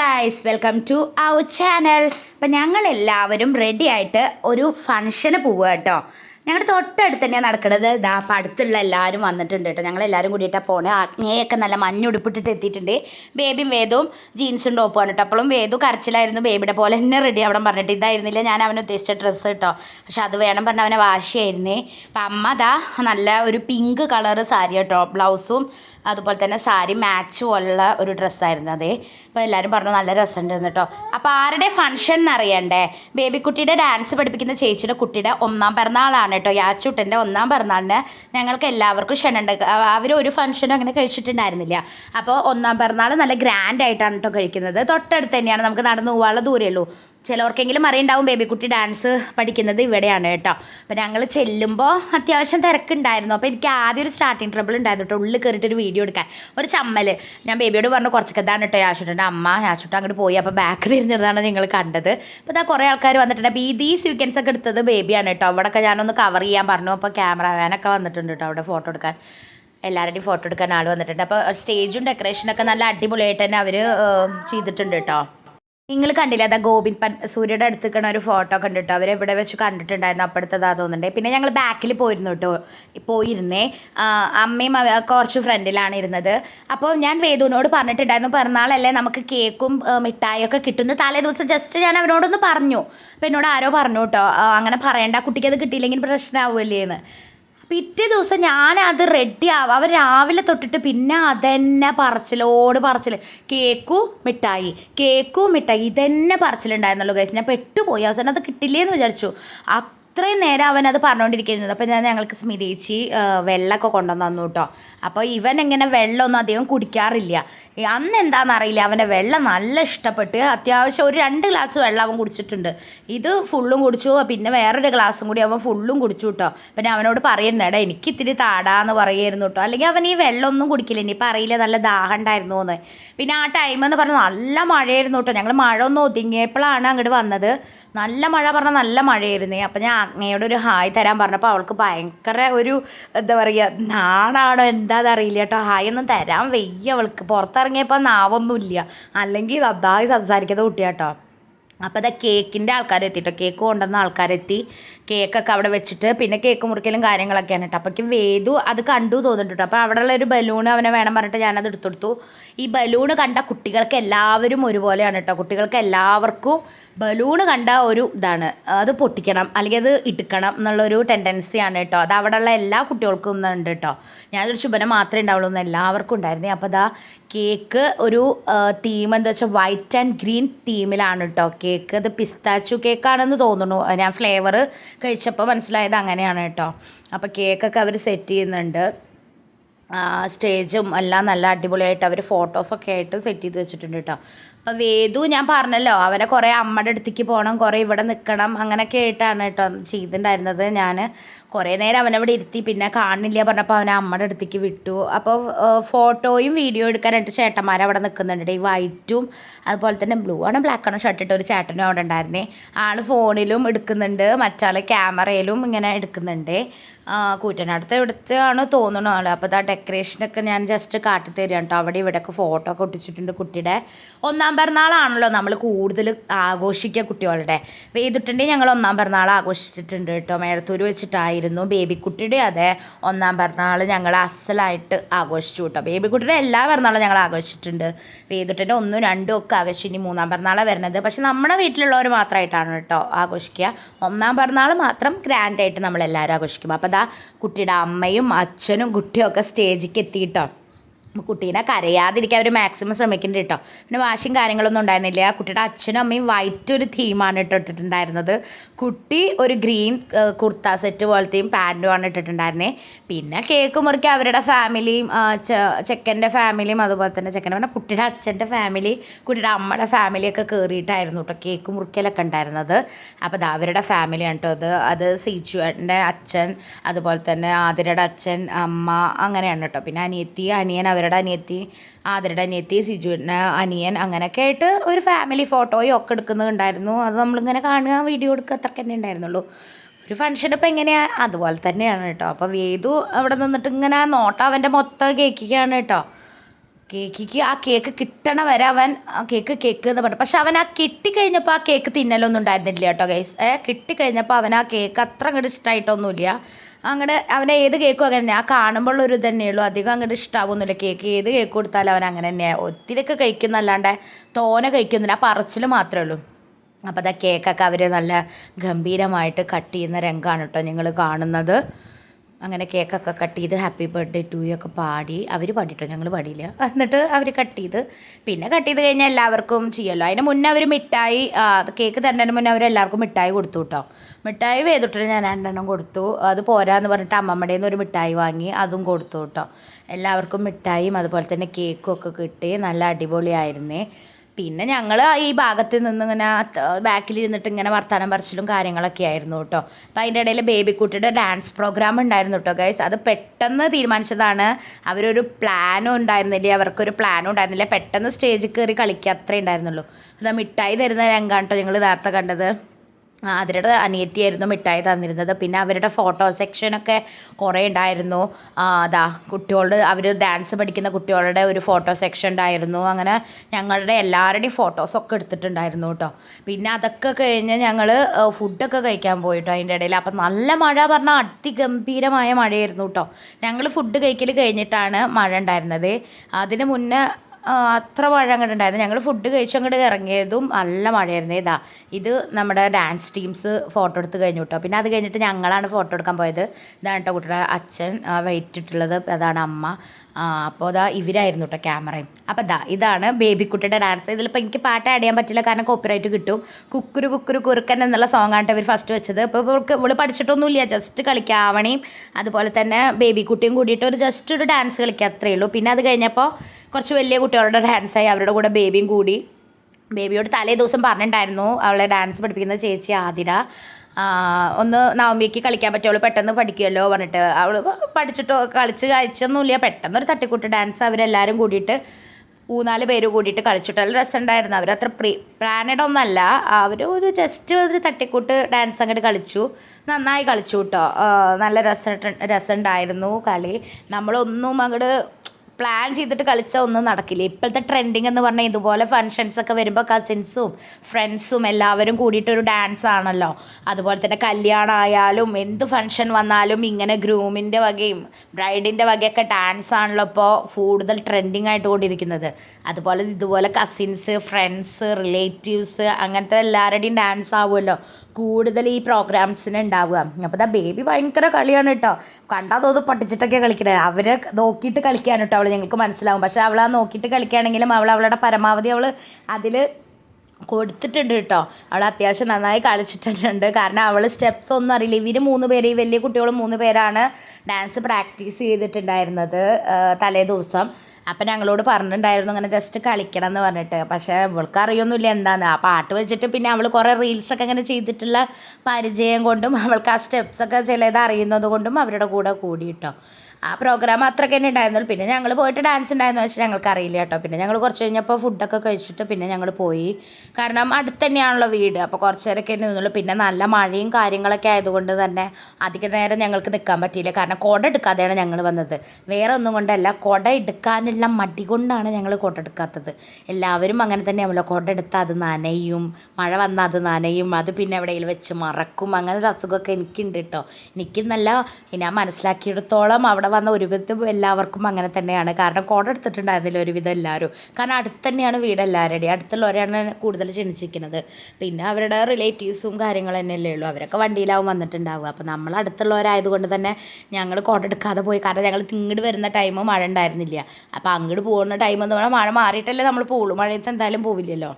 Guys welcome to our channel അപ്പം ഞങ്ങൾ എല്ലാവരും റെഡി ആയിട്ട് ഒരു ഫങ്ഷന് പോവുക കേട്ടോ. ഞങ്ങളുടെ തൊട്ടടുത്ത് തന്നെയാണ് നടക്കുന്നത് ഇതാ അപ്പം അടുത്തുള്ള എല്ലാവരും വന്നിട്ടുണ്ട് കേട്ടോ. ഞങ്ങൾ എല്ലാവരും കൂടിയിട്ടാണ് പോണേ. ആജ്ഞയൊക്കെ നല്ല മഞ്ഞുടുപ്പിട്ടിട്ട് എത്തിയിട്ടുണ്ട്. ബേബിയും വേദവും ജീൻസും ടോപ്പുമാണ് കേട്ടോ. അപ്പോഴും വേദു കരച്ചിലായിരുന്നു. ബേബിയുടെ പോലെ തന്നെ റെഡി ആവണം പറഞ്ഞിട്ട്. ഇതായിരുന്നില്ല ഞാൻ അവന് ഉദ്ദേശിച്ച ഡ്രസ്സ് കേട്ടോ. പക്ഷെ അത് വേണം പറഞ്ഞ അവനെ വാശിയായിരുന്നേ. അപ്പം അമ്മ അതാ നല്ല ഒരു പിങ്ക് കളറ് സാരി കേട്ടോ. ബ്ലൗസും അതുപോലെ തന്നെ സാരി മാച്ച് പോലുള്ള ഒരു ഡ്രസ്സായിരുന്നു അതേ. അപ്പോൾ എല്ലാവരും പറഞ്ഞു നല്ല രസമുണ്ടെന്ന് കേട്ടോ. അപ്പോൾ ആരുടെ ഫംഗ്ഷൻ എന്നറിയണ്ടേ ബേബിക്കുട്ടിയുടെ ഡാൻസ് പഠിപ്പിക്കുന്ന ചേച്ചിയുടെ കുട്ടിയുടെ ഒന്നാം പിറന്നാളാണ് കേട്ടോ. യാച്ചുട്ടന്റെ ഒന്നാം പിറന്നാളിന് ഞങ്ങൾക്ക് എല്ലാവർക്കും ക്ഷണുണ്ട് അവർ ഒരു ഫംഗ്ഷനും അങ്ങനെ കഴിച്ചിട്ടുണ്ടായിരുന്നില്ല. അപ്പോൾ ഒന്നാം പിറന്നാൾ നല്ല ഗ്രാൻഡ് ആയിട്ടാണ് കേട്ടോ കഴിക്കുന്നത്. തൊട്ടടുത്ത് തന്നെയാണ്. നമുക്ക് നടന്നു പോകാനുള്ള ദൂരമേ ഉള്ളൂ. ചിലവർക്കെങ്കിലും അറിയുണ്ടാവും ബേബിക്കുട്ടി ഡാൻസ് പഠിക്കുന്നത് ഇവിടെയാണ് കേട്ടോ. അപ്പോൾ ഞങ്ങൾ ചെല്ലുമ്പോൾ അത്യാവശ്യം തിരക്കുണ്ടായിരുന്നു. അപ്പോൾ എനിക്ക് ആദ്യം ഒരു സ്റ്റാർട്ടിങ് ട്രബിൾ ഉണ്ടായിരുന്നു കേട്ടോ ഉള്ളിൽ കയറിയിട്ട് ഒരു വീഡിയോ എടുക്കാൻ. ഒരു ചമ്മൽ ഞാൻ ബേബിയോട് പറഞ്ഞു കുറച്ചൊക്കെ ഇതാണ് കേട്ടോ യാശുട്ടന്റെ അമ്മ. യാശുട്ട അങ്ങോട്ട് പോയി. അപ്പോൾ ബാക്ക് തിരിഞ്ഞതാണ് നിങ്ങൾ കണ്ടത്. അപ്പോൾ ഇതാ കുറേ ആൾക്കാർ വന്നിട്ടുണ്ട്. അപ്പോൾ ഈ ദീ സീക്വൻസ് ഒക്കെ എടുത്തത് ബേബിയാണ് കേട്ടോ അവിടെയൊക്കെ ഞാനൊന്ന് കവർ ചെയ്യാൻ പറഞ്ഞു. അപ്പോൾ ക്യാമറമാനൊക്കെ വന്നിട്ടുണ്ട് കേട്ടോ അവിടെ ഫോട്ടോ എടുക്കാൻ. എല്ലാവരുടെയും ഫോട്ടോ എടുക്കാൻ ആൾ വന്നിട്ടുണ്ട്. അപ്പോൾ സ്റ്റേജും ഡെക്കറേഷനൊക്കെ നല്ല അടിപൊളിയായിട്ട് തന്നെ അവർ ചെയ്തിട്ടുണ്ട് കേട്ടോ നിങ്ങൾ കണ്ടില്ല അതാ ഗോവിന്ദ് പൻ സൂര്യയുടെ അടുത്ത് നിൽക്കണ ഒരു ഫോട്ടോ കണ്ടിട്ട്? അവർ എവിടെ വെച്ച് കണ്ടിട്ടുണ്ടായിരുന്നു? അപ്പോഴത്തതാ തോന്നുന്നുണ്ട്. പിന്നെ ഞങ്ങൾ ബാക്കിൽ പോയിരുന്നു കേട്ടോ പോയിരുന്നേ. അമ്മയും കുറച്ച് ഫ്രണ്ടിലാണ് ഇരുന്നത്. അപ്പോൾ ഞാൻ വേദുവിനോട് പറഞ്ഞിട്ടുണ്ടായിരുന്നു പിറന്നാളല്ലേ നമുക്ക് കേക്കും മിഠായി മിഠായിയൊക്കെ കിട്ടുന്നു. തലേ ദിവസം ജസ്റ്റ് ഞാൻ അവനോടൊന്ന് പറഞ്ഞു. അപ്പോൾ എന്നോട് ആരോ പറഞ്ഞു കേട്ടോ അങ്ങനെ പറയണ്ട കുട്ടിക്ക് അത് കിട്ടിയില്ലെങ്കിൽ പ്രശ്നമാവുമല്ലേ എന്ന് പിറ്റേ ദിവസം ഞാൻ അത് റെഡി ആവും. അവർ രാവിലെ തൊട്ടിട്ട് പിന്നെ അതന്നെ പറച്ചിലോട് പറച്ചിൽ കേക്കു മിഠായി. കേക്കു മിഠായി. ഇതന്നെ പറച്ചിലുണ്ടായിരുന്നല്ലോ ഗൈസ് ഞാൻ പെട്ടുപോയി. അവസാനം അത് കിട്ടില്ലേന്ന് വിചാരിച്ചു. അത്രയും നേരം അവൻ അത് പറഞ്ഞുകൊണ്ടിരിക്കുന്നത് അപ്പോൾ ഞാൻ ഞങ്ങൾക്ക് സ്മിതേച്ചി വെള്ളമൊക്കെ കൊണ്ടുവന്ന് തന്നു കേട്ടോ. അപ്പോൾ ഇവൻ എങ്ങനെ വെള്ളമൊന്നും അധികം കുടിക്കാറില്ല. അന്ന് എന്താണെന്ന് അറിയില്ല. അവന്റെ വെള്ളം നല്ല ഇഷ്ടപ്പെട്ട്. അത്യാവശ്യം ഒരു രണ്ട് ഗ്ലാസ് വെള്ളം അവൻ കുടിച്ചിട്ടുണ്ട്. ഇത് ഫുള്ളും കുടിച്ചു. പിന്നെ വേറൊരു ഗ്ലാസും കൂടി അവൻ ഫുള്ളും കുടിച്ചു കേട്ടോ. പിന്നെ അവനോട് പറയുന്നത് എടാ എനിക്ക് ഇത്തിരി താടാന്ന് പറയുമായിരുന്നു കേട്ടോ. അല്ലെങ്കിൽ അവൻ ഈ വെള്ളമൊന്നും കുടിക്കില്ല. ഇനിയിപ്പോൾ അറിയില്ല നല്ല ദാഹം ഉണ്ടായിരുന്നു എന്ന്. പിന്നെ ആ ടൈം എന്ന് പറഞ്ഞാൽ നല്ല മഴയായിരുന്നു കേട്ടോ. ഞങ്ങൾ മഴ ഒന്ന് ഒതുങ്ങിയപ്പോഴാണ് അങ്ങോട്ട് വന്നത്. നല്ല മഴ പറഞ്ഞാൽ നല്ല മഴയായിരുന്നേ. അപ്പം ഞാൻ അഗ്നയോട് ഒരു ഹായ് തരാൻ പറഞ്ഞപ്പോൾ അവൾക്ക് ഭയങ്കര ഒരു എന്താ പറയുക നാണാണോ എന്താണെന്ന് അറിയില്ല കേട്ടോ ഹായ് ഒന്നും തരാൻ വയ്യ അവൾക്ക്. പുറത്തിറങ്ങിയപ്പോൾ നാവൊന്നുമില്ല. അല്ലെങ്കിൽ നന്നായി സംസാരിക്കുന്ന കുട്ടിയാട്ടോ. അപ്പോൾ അതാ കേക്കിന്റെ ആൾക്കാരെത്തിട്ടോ കേക്ക് കൊണ്ടുവന്ന ആൾക്കാരെത്തി കേക്കൊക്കെ അവിടെ വെച്ചിട്ട് പിന്നെ കേക്ക് മുറിക്കലും കാര്യങ്ങളൊക്കെയാണ് കേട്ടോ. അപ്പോഴേക്കും വേദു അത് കണ്ടു തോന്നിട്ടുണ്ട് കേട്ടോ. അപ്പോൾ അവിടെയുള്ള ഒരു ബലൂൺ അവനെ വേണം പറഞ്ഞിട്ട് ഞാനത് എടുത്തെടുത്തു ഈ ബലൂൺ കണ്ട കുട്ടികൾക്ക് എല്ലാവരും ഒരുപോലെയാണ് കേട്ടോ. കുട്ടികൾക്ക് എല്ലാവർക്കും ബലൂൺ കണ്ട ഒരു ഇതാണ്. അത് പൊട്ടിക്കണം അല്ലെങ്കിൽ അത് ഇടുക്കണം എന്നുള്ളൊരു ടെൻഡൻസിയാണ് കേട്ടോ. അത് അവിടെയുള്ള എല്ലാ കുട്ടികൾക്കും ഉണ്ട് കേട്ടോ. ഞാനൊരു ശുഭന മാത്രമേ ഉണ്ടാവുള്ളൂ എന്ന് എല്ലാവർക്കും ഉണ്ടായിരുന്നേ. അപ്പോൾ അതാ കേക്ക് ഒരു തീം എന്താ വെച്ചാൽ വൈറ്റ് ആൻഡ് ഗ്രീൻ തീമിലാണ് കേട്ടോ കേക്ക് അത് പിസ്താച്ചു കേക്കാണെന്ന് തോന്നുന്നു. ഞാൻ ഫ്ലേവർ കഴിച്ചപ്പോൾ മനസ്സിലായത് അങ്ങനെയാണ് കേട്ടോ. അപ്പോൾ കേക്കൊക്കെ അവർ സെറ്റ് ചെയ്യുന്നുണ്ട്. സ്റ്റേജും എല്ലാം നല്ല അടിപൊളിയായിട്ട് അവർ ഫോട്ടോസൊക്കെ ആയിട്ട് സെറ്റ് ചെയ്ത് വെച്ചിട്ടുണ്ട് കേട്ടോ. അപ്പോൾ വേദു ഞാൻ പറഞ്ഞല്ലോ അവനെ കുറേ അമ്മയുടെ അടുത്തേക്ക് പോകണം കുറേ ഇവിടെ നിൽക്കണം അങ്ങനെയൊക്കെ ആയിട്ടാണ് കേട്ടോ ചെയ്തിട്ടുണ്ടായിരുന്നത് ഞാൻ കുറേ നേരം അവനവിടെ ഇരുത്തി പിന്നെ കാണില്ല പറഞ്ഞപ്പോൾ അവനെ അമ്മയുടെ അടുത്തേക്ക് വിട്ടു. അപ്പോൾ ഫോട്ടോയും വീഡിയോ എടുക്കാനായിട്ട് ചേട്ടന്മാർ അവിടെ നിൽക്കുന്നുണ്ട് ഈ വൈറ്റും അതുപോലെ തന്നെ ബ്ലൂ ആണ് ബ്ലാക്ക് ആണ് ഷർട്ട് ഇട്ട ഒരു ചേട്ടനും അവിടെ ഉണ്ടായിരുന്നേ. ആൾ ഫോണിലും എടുക്കുന്നുണ്ട് മറ്റാൾ ക്യാമറയിലും ഇങ്ങനെ എടുക്കുന്നുണ്ട്. കൂറ്റനടുത്ത് ഇവിടുത്തെയാണ് തോന്നുന്നു ആൾ അപ്പോൾ ആ ഡെക്കറേഷനൊക്കെ ഞാൻ ജസ്റ്റ് കാട്ടി തരികയാണ് കേട്ടോ. അവിടെ ഇവിടെയൊക്കെ ഫോട്ടോ ഒക്കെ ഒട്ടിച്ചിട്ടുണ്ട് കുട്ടിയുടെ. ഒന്നാം പിറന്നാളാണല്ലോ നമ്മൾ കൂടുതൽ ആഘോഷിക്കുക കുട്ടികളുടെ. വെയ്തിട്ടുണ്ടെങ്കിൽ ഞങ്ങൾ ഒന്നാം പിറന്നാൾ ആഘോഷിച്ചിട്ടുണ്ട് കേട്ടോ. മേടത്തൂർ വെച്ചിട്ടായിരുന്നു ബേബിക്കുട്ടിയുടെ അതെ ഒന്നാം പിറന്നാൾ ഞങ്ങൾ അസലായിട്ട് ആഘോഷിച്ചു കേട്ടോ. ബേബിക്കുട്ടിയുടെ എല്ലാ പിറന്നാളും ഞങ്ങൾ ആഘോഷിച്ചിട്ടുണ്ട്. വേദിട്ടിന്റെ ഒന്നും രണ്ടും ഒക്കെ ആഘോഷിച്ചു. ഇനി മൂന്നാം പിറന്നാളാണ് വരുന്നത്. പക്ഷെ നമ്മുടെ വീട്ടിലുള്ളവർ മാത്രമായിട്ടാണ് കേട്ടോ ആഘോഷിക്കുക. ഒന്നാം പിറന്നാൾ മാത്രം ഗ്രാൻഡായിട്ട് നമ്മളെല്ലാവരും ആഘോഷിക്കും. അപ്പോൾ അതാ കുട്ടിയുടെ അമ്മയും അച്ഛനും കുട്ടിയും ഒക്കെ സ്റ്റേജിലേക്ക് എത്തിയിട്ടോ കുട്ടീനെ കരയാതിരിക്കാൻ അവർ മാക്സിമം ശ്രമിക്കുന്നുണ്ട് കേട്ടോ. പിന്നെ വാശിയും കാര്യങ്ങളൊന്നും ഉണ്ടായിരുന്നില്ല. ആ കുട്ടിയുടെ അച്ഛനും അമ്മയും വൈറ്റ് ഒരു തീമാണ് ഇട്ടിട്ടുണ്ടായിരുന്നത്. കുട്ടി ഒരു ഗ്രീൻ കുർത്ത സെറ്റ് പോലത്തെയും പാന്റുമാണ് ഇട്ടിട്ടുണ്ടായിരുന്നത് പിന്നെ കേക്ക് മുറിക്ക് അവരുടെ ഫാമിലിയും ചെക്കന്റെ ഫാമിലിയും അതുപോലെ തന്നെ ചെക്കന്റെ പറഞ്ഞാൽ കുട്ടിയുടെ അച്ഛന്റെ ഫാമിലി കുട്ടിയുടെ അമ്മയുടെ ഫാമിലിയൊക്കെ കയറിയിട്ടായിരുന്നു കേട്ടോ കേക്ക് മുറിക്കലൊക്കെ ഉണ്ടായിരുന്നത്. അപ്പോൾ അത് അവരുടെ ഫാമിലിയാണ് കേട്ടോ അത് അത് സീച്ചുവേട്ടന്റെ അച്ഛൻ അതുപോലെ തന്നെ ആതിരയുടെ അച്ഛൻ അമ്മ അങ്ങനെയാണ് കേട്ടോ. പിന്നെ അനിയത്തി അനിയൻ അവരുടെ അനിയത്തി ആദരുടെ അനിയത്തി സിജുവിന്റെ അനിയൻ അങ്ങനെയൊക്കെ ആയിട്ട് ഒരു ഫാമിലി ഫോട്ടോയും ഒക്കെ എടുക്കുന്നുണ്ടായിരുന്നു. അത് നമ്മളിങ്ങനെ കാണുക വീഡിയോ എടുക്കുക അത്രയ്ക്ക് തന്നെ ഉണ്ടായിരുന്നുള്ളൂ. ഒരു ഫംഗ്ഷൻ ഇപ്പം എങ്ങനെയാണ് അതുപോലെ തന്നെയാണ് കേട്ടോ. അപ്പോൾ വേദു അവിടെ നിന്നിട്ട് ഇങ്ങനെ നോട്ടം അവന്റെ മൊത്തം കേൾക്കുകയാണ് കേട്ടോ. കേക്കിക്ക് ആ കേക്ക് കിട്ടണ വരെ അവൻ ആ കേക്ക് കേക്ക് എന്ന് പറഞ്ഞു. പക്ഷെ അവൻ ആ കിട്ടിക്കഴിഞ്ഞപ്പോൾ ആ കേക്ക് തിന്നലൊന്നും ഉണ്ടായിരുന്നില്ല കേട്ടോ ഗൈസ് ഏ കിട്ടിക്കഴിഞ്ഞപ്പോൾ അവൻ ആ കേക്ക് അത്ര അങ്ങോട്ട് ഇഷ്ടമായിട്ടൊന്നുമില്ല അങ്ങോട്ട് അവനെ ഏത് കേക്കും അങ്ങനെ തന്നെ. ആ കാണുമ്പോൾ ഒരു തന്നെയുള്ളൂ അധികം അങ്ങോട്ട് ഇഷ്ടാവുന്നില്ല കേക്ക് ഏത് കേക്ക് കൊടുത്താലും അവൻ അങ്ങനെ തന്നെയാണ് ഒത്തിരിയൊക്കെ കഴിക്കുന്നല്ലാണ്ട് തോനെ കഴിക്കുന്നില്ല. ആ പറച്ചിൽ മാത്രമേ ഉള്ളൂ. അപ്പോൾ അതാ കേക്കൊക്കെ അവർ നല്ല ഗംഭീരമായിട്ട് കട്ട് ചെയ്യുന്ന രംഗമാണ് കേട്ടോ നിങ്ങൾ കാണുന്നത്. അങ്ങനെ കേക്കൊക്കെ കട്ട് ചെയ്ത് ഹാപ്പി ബർത്ത്ഡേ ടു യു ഒക്കെ പാടി. അവർ പാടിട്ടോ? ഞങ്ങൾ പാടിയില്ല. എന്നിട്ട് അവർ കട്ട് ചെയ്ത്. പിന്നെ കട്ട് ചെയ്ത് കഴിഞ്ഞാൽ എല്ലാവർക്കും ചെയ്യല്ലോ. അതിന് മുന്നേ അവർ മിഠായി കേക്ക് തരേണ്ടതിന് മുന്നേ അവർ എല്ലാവർക്കും മിഠായി കൊടുത്തു കേട്ടോ മിഠായി വേദിട്ടിട്ട് ഞാൻ രണ്ടെണ്ണം കൊടുത്തു. അത് പോരാന്ന് പറഞ്ഞിട്ട് അമ്മമ്മയുടെ നിന്ന് ഒരു മിഠായി വാങ്ങി അതും കൊടുത്തു കേട്ടോ എല്ലാവർക്കും മിഠായിയും അതുപോലെ തന്നെ കേക്കും ഒക്കെ കിട്ടി. നല്ല അടിപൊളിയായിരുന്നേ. പിന്നെ ഞങ്ങൾ ഈ ഭാഗത്ത് നിന്ന് ഇങ്ങനെ ബാക്കിൽ ഇരുന്നിട്ട് ഇങ്ങനെ വർത്തമാനം പറച്ചിലും കാര്യങ്ങളൊക്കെ ആയിരുന്നു കേട്ടോ. അപ്പോൾ അതിന്റെ ഇടയിൽ ബേബിക്കുട്ടിയുടെ ഡാൻസ് പ്രോഗ്രാം ഉണ്ടായിരുന്നു കേട്ടോ ഗൈസ് അത് പെട്ടെന്ന് തീരുമാനിച്ചതാണ്. അവരൊരു പ്ലാനും ഉണ്ടായിരുന്നില്ല അവർക്കൊരു പ്ലാനും ഉണ്ടായിരുന്നില്ല. പെട്ടെന്ന് സ്റ്റേജിൽ കയറി കളിക്കുക അത്രേ ഉണ്ടായിരുന്നുള്ളൂ. അതാ മിഠായി തരുന്ന രംഗാണ് കേട്ടോ ഞങ്ങൾ നേരത്തെ കണ്ടത്. അവരുടെ അനിയത്തിയായിരുന്നു മിഠായി തന്നിരുന്നത്. പിന്നെ അവരുടെ ഫോട്ടോ സെക്ഷനൊക്കെ കുറേ ഉണ്ടായിരുന്നു. അതാ കുട്ടികളുടെ അവർ ഡാൻസ് പഠിക്കുന്ന കുട്ടികളുടെ ഒരു ഫോട്ടോ സെക്ഷൻ ഉണ്ടായിരുന്നു. അങ്ങനെ ഞങ്ങളുടെ എല്ലാവരുടെയും ഫോട്ടോസൊക്കെ എടുത്തിട്ടുണ്ടായിരുന്നു കേട്ടോ. പിന്നെ അതൊക്കെ കഴിഞ്ഞ് ഞങ്ങൾ ഫുഡൊക്കെ കഴിക്കാൻ പോയിട്ടോ അതിന്റെ ഇടയിൽ. അപ്പം നല്ല മഴ പറഞ്ഞാൽ അതിഗംഭീരമായ മഴയായിരുന്നു കേട്ടോ. ഞങ്ങൾ ഫുഡ് കഴിക്കൽ കഴിഞ്ഞിട്ടാണ് മഴ ഉണ്ടായിരുന്നത്. അതിന് മുന്നേ അത്ര മഴ അങ്ങോട്ട് ഉണ്ടായിരുന്നു ഞങ്ങൾ ഫുഡ് കഴിച്ച് അങ്ങോട്ട് ഇറങ്ങിയതും നല്ല മഴയായിരുന്നു. ഇതാ ഇത് നമ്മുടെ ഡാൻസ് ടീംസ് ഫോട്ടോ എടുത്ത് കഴിഞ്ഞു കേട്ടോ പിന്നെ അത് കഴിഞ്ഞിട്ട് ഞങ്ങളാണ് ഫോട്ടോ എടുക്കാൻ പോയത്. ഇതാണ് കേട്ടോ കുട്ടിയുടെ അച്ഛൻ വെയിറ്റ് ഇട്ടുള്ളത് അതാണ് അമ്മ. അപ്പോൾ അതാ ഇവരായിരുന്നു കേട്ടോ ക്യാമറയും അപ്പോൾ ഇതാ ഇതാണ് ബേബിക്കുട്ടിയുടെ ഡാൻസ് ഇതിലിപ്പോൾ എനിക്ക് പാട്ട് ആഡ് ചെയ്യാൻ പറ്റില്ല. കാരണം കോപ്പിറൈറ്റ് കിട്ടും. കുക്കുരു കുക്കുരു കുറുക്കൻ എന്നുള്ള സോങ് ആണ് ഇവർ ഫസ്റ്റ് വെച്ചത്. ഇപ്പോൾ ഇവൾക്ക് ഇവൾ പഠിച്ചിട്ടൊന്നുമില്ല. ജസ്റ്റ് കളിക്കാവണയും അതുപോലെ തന്നെ ബേബിക്കുട്ടിയും കൂടിയിട്ട് ഒരു ജസ്റ്റ് ഒരു ഡാൻസ് കളിക്കുക അത്രയേ ഉള്ളൂ പിന്നെ അത് കഴിഞ്ഞപ്പോൾ കുറച്ച് വലിയ കുട്ടികളുടെ ഡാൻസായി അവരുടെ കൂടെ ബേബിയും കൂടി. ബേബിയോട് തലേ ദിവസം പറഞ്ഞിട്ടുണ്ടായിരുന്നു. അവളെ ഡാൻസ് പഠിപ്പിക്കുന്ന ചേച്ചി ആതിര. ഒന്ന് നവമിക്ക് കളിക്കാൻ പറ്റുള്ളൂ പെട്ടെന്ന് പഠിക്കുമല്ലോ പറഞ്ഞിട്ട്. അവൾ പഠിച്ചിട്ടോ കളിച്ച് കഴിച്ചൊന്നുമില്ല. പെട്ടെന്ന് ഒരു തട്ടിക്കൂട്ട് ഡാൻസ് അവരെല്ലാവരും കൂടിയിട്ട് മൂന്നാൽ പേര് കൂടിയിട്ട് കളിച്ചിട്ട് നല്ല രസമുണ്ടായിരുന്നു. അവരത്ര പ്രീ പ്ലാനഡ് ഒന്നല്ല. അവർ ഒരു ജസ്റ്റ് ഒരു തട്ടിക്കൂട്ട് ഡാൻസ് അങ്ങോട്ട് കളിച്ചു. നന്നായി കളിച്ചു കേട്ടോ നല്ല രസം രസമുണ്ടായിരുന്നു കളി. നമ്മളൊന്നും അങ്ങോട്ട് പ്ലാൻ ചെയ്തിട്ട് കളിച്ചാൽ ഒന്നും നടക്കില്ല. ഇപ്പോഴത്തെ ട്രെൻഡിങ് എന്ന് പറഞ്ഞാൽ ഇതുപോലെ ഫങ്ഷൻസ് ഒക്കെ വരുമ്പോൾ കസിൻസും ഫ്രണ്ട്സും എല്ലാവരും കൂടിയിട്ടൊരു ഡാൻസ് ആണല്ലോ. അതുപോലെ തന്നെ കല്യാണം ആയാലും എന്ത് ഫങ്ഷൻ വന്നാലും ഇങ്ങനെ ഗ്രൂമിന്റെ വകയും ബ്രൈഡിന്റെ വകയൊക്കെ ഡാൻസ് ആണല്ലോ ഇപ്പോൾ കൂടുതൽ ട്രെൻഡിങ് ആയിട്ട് കൊണ്ടിരിക്കുന്നത്. അതുപോലെ ഇതുപോലെ കസിൻസ് ഫ്രണ്ട്സ് റിലേറ്റീവ്സ് അങ്ങനത്തെ എല്ലാവരുടെയും ഡാൻസ് ആവുമല്ലോ. കൂടുതൽ ഈ പ്രോഗ്രാംസിന് ഉണ്ടാവുക അപ്പോൾ ദാ ബേബി ഭയങ്കര കളിയാണ് കേട്ടോ കണ്ടാൽ തോന്നും പഠിച്ചിട്ടൊക്കെ കളിക്കണേ. അവരെ നോക്കിയിട്ട് കളിക്കാൻ കേട്ടോ അവൾ ഞങ്ങൾക്ക് മനസ്സിലാവും. പക്ഷേ അവൾ ആ നോക്കിയിട്ട് കളിക്കുകയാണെങ്കിലും അവൾ അവളുടെ പരമാവധി അവൾ അതിൽ കൊടുത്തിട്ടുണ്ട് കേട്ടോ അവൾ അത്യാവശ്യം നന്നായി കളിച്ചിട്ടുണ്ട്. കാരണം അവൾ സ്റ്റെപ്സ് ഒന്നും അറിയില്ല. ഇവർ മൂന്ന് പേര് ഈ വലിയ കുട്ടികൾ മൂന്ന് പേരാണ് ഡാൻസ് പ്രാക്ടീസ് ചെയ്തിട്ടുണ്ടായിരുന്നത് തലേ ദിവസം. അപ്പം ഞങ്ങളോട് പറഞ്ഞിട്ടുണ്ടായിരുന്നു അങ്ങനെ ജസ്റ്റ് കളിക്കണം എന്ന് പറഞ്ഞിട്ട്. പക്ഷേ ഇവൾക്ക് അറിയൊന്നുമില്ല എന്താന്ന് ആ പാട്ട് വെച്ചിട്ട് പിന്നെ അവൾ കുറേ റീൽസൊക്കെ ഇങ്ങനെ ചെയ്തിട്ടുള്ള പരിചയം കൊണ്ടും അവൾക്ക് ആ സ്റ്റെപ്സൊക്കെ ചിലത് അറിയുന്നത് കൊണ്ടും അവരുടെ കൂടെ കൂടി കേട്ടോ ആ പ്രോഗ്രാം അത്രയ്ക്ക് തന്നെ ഉണ്ടായിരുന്നുള്ളൂ. പിന്നെ ഞങ്ങൾ പോയിട്ട് ഡാൻസ് ഉണ്ടായിരുന്നു പക്ഷേ ഞങ്ങൾക്ക് അറിയില്ല കേട്ടോ. പിന്നെ ഞങ്ങൾ കുറച്ച് കഴിഞ്ഞപ്പോൾ ഫുഡൊക്കെ കഴിച്ചിട്ട് പിന്നെ ഞങ്ങൾ പോയി. കാരണം അടുത്ത് തന്നെയാണല്ലോ വീട്. അപ്പോൾ കുറച്ച് നേരമൊക്കെ നിന്നുള്ളൂ. പിന്നെ നല്ല മഴയും കാര്യങ്ങളൊക്കെ ആയതുകൊണ്ട് തന്നെ അധിക നേരം ഞങ്ങൾക്ക് നിൽക്കാൻ പറ്റിയില്ല. കാരണം കുട എടുക്കാതെയാണ് ഞങ്ങൾ വന്നത്. വേറെ ഒന്നും കൊണ്ടല്ല. കുട എടുക്കാനുള്ള മടി കൊണ്ടാണ് ഞങ്ങൾ കുട എടുക്കാത്തത്. എല്ലാവരും അങ്ങനെ തന്നെയാണല്ലോ. കുട എടുത്താൽ അത് നനയും. മഴ വന്നാൽ അത് നനയും. അത് പിന്നെ എവിടെയെങ്കിലും വെച്ച് മറക്കും. അങ്ങനെ ഒരു അസുഖമൊക്കെ എനിക്കുണ്ട് കേട്ടോ. എനിക്ക് നല്ല ഞാൻ മനസ്സിലാക്കിയിടത്തോളം അവിടെ വന്ന ഒരുവിധം എല്ലാവർക്കും അങ്ങനെ തന്നെയാണ്. കാരണം കോട എടുത്തിട്ടുണ്ടായിരുന്നില്ല ഒരുവിധം എല്ലാവരും. കാരണം അടുത്ത് തന്നെയാണ് വീട് എല്ലാവരുടെയും. അടുത്തുള്ളവരെയാണ് കൂടുതൽ ക്ഷണിച്ചിരിക്കുന്നത് പിന്നെ അവരുടെ റിലേറ്റീവ്സും കാര്യങ്ങൾ തന്നെയല്ലേ ഉള്ളൂ. അവരൊക്കെ വണ്ടിയിലാവും വന്നിട്ടുണ്ടാവുക. അപ്പോൾ നമ്മൾ അടുത്തുള്ളവരായതുകൊണ്ട് തന്നെ ഞങ്ങൾ കോട എടുക്കാതെ പോയി. കാരണം ഞങ്ങൾ ഇങ്ങോട്ട് വരുന്ന ടൈം മഴ ഉണ്ടായിരുന്നില്ല. അപ്പോൾ അങ്ങോട്ട് പോകുന്ന ടൈം എന്ന് പറഞ്ഞാൽ മഴ മാറിയിട്ടല്ലേ നമ്മൾ പോകുള്ളൂ മഴയത്ത് എന്തായാലും പോവില്ലല്ലോ.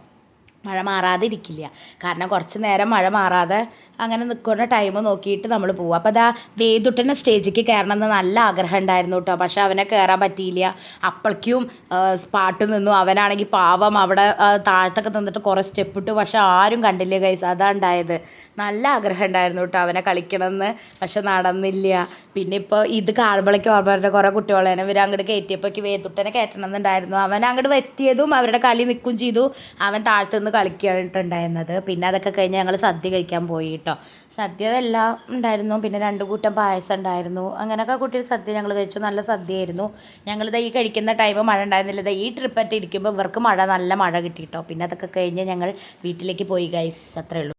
മഴ മാറാതെ ഇരിക്കില്ല കാരണം കുറച്ച് നേരം മഴ മാറാതെ അങ്ങനെ നിൽക്കുന്ന ടൈം നോക്കിയിട്ട് നമ്മൾ പോകും അപ്പോൾ അതാ വേദുട്ടനെ സ്റ്റേജിലേക്ക് കയറണം എന്ന് നല്ല ആഗ്രഹം ഉണ്ടായിരുന്നു കേട്ടോ. പക്ഷെ അവനെ കയറാൻ പറ്റിയില്ല. അപ്പോഴേക്കും ആ, പാട്ട് നിന്നു. അവനാണെങ്കിൽ പാവം അവിടെ താഴത്തൊക്കെ നിന്നിട്ട് കുറേ സ്റ്റെപ്പ് ഇട്ടു. പക്ഷെ ആരും കണ്ടില്ല കൈസ് അതാ ഉണ്ടായത്. നല്ല ആഗ്രഹം ഉണ്ടായിരുന്നു കേട്ടോ അവനെ കളിക്കണമെന്ന്. പക്ഷെ നടന്നില്ല. പിന്നെ ഇപ്പോൾ ഇത് കാണുമ്പോഴേക്കും അവരുടെ കുറേ കുട്ടികളെ ഇവർ അങ്ങോട്ട് കയറ്റിയപ്പോഴേക്ക് വേദുട്ടനെ കയറ്റണം എന്നുണ്ടായിരുന്നു അവൻ അങ്ങോട്ട് എത്തിയതും അവരുടെ കളി നിൽക്കും ചെയ്തു. അവൻ താഴത്തു നിന്ന് കളിക്കായിട്ടുണ്ടായിരുന്നത് പിന്നെ അതൊക്കെ കഴിഞ്ഞ് ഞങ്ങൾ സദ്യ കഴിക്കാൻ പോയി കേട്ടോ സദ്യ എല്ലാം ഉണ്ടായിരുന്നു. പിന്നെ രണ്ട് കൂട്ടം പായസം ഉണ്ടായിരുന്നു. അങ്ങനെയൊക്കെ കുട്ടികൾ സദ്യ ഞങ്ങൾ കഴിച്ചു. നല്ല സദ്യയായിരുന്നു. ഞങ്ങളിത് ഈ കഴിക്കുന്ന ടൈം മഴ ഉണ്ടായിരുന്നില്ല. ദാ ഈ ട്രിപ്പറ്റ് ഇരിക്കുമ്പോൾ ഇവർക്ക് മഴ നല്ല മഴ കിട്ടി കേട്ടോ പിന്നെ അതൊക്കെ കഴിഞ്ഞ് ഞങ്ങൾ വീട്ടിലേക്ക് പോയി ഗൈസ് അത്രേ ഉള്ളൂ.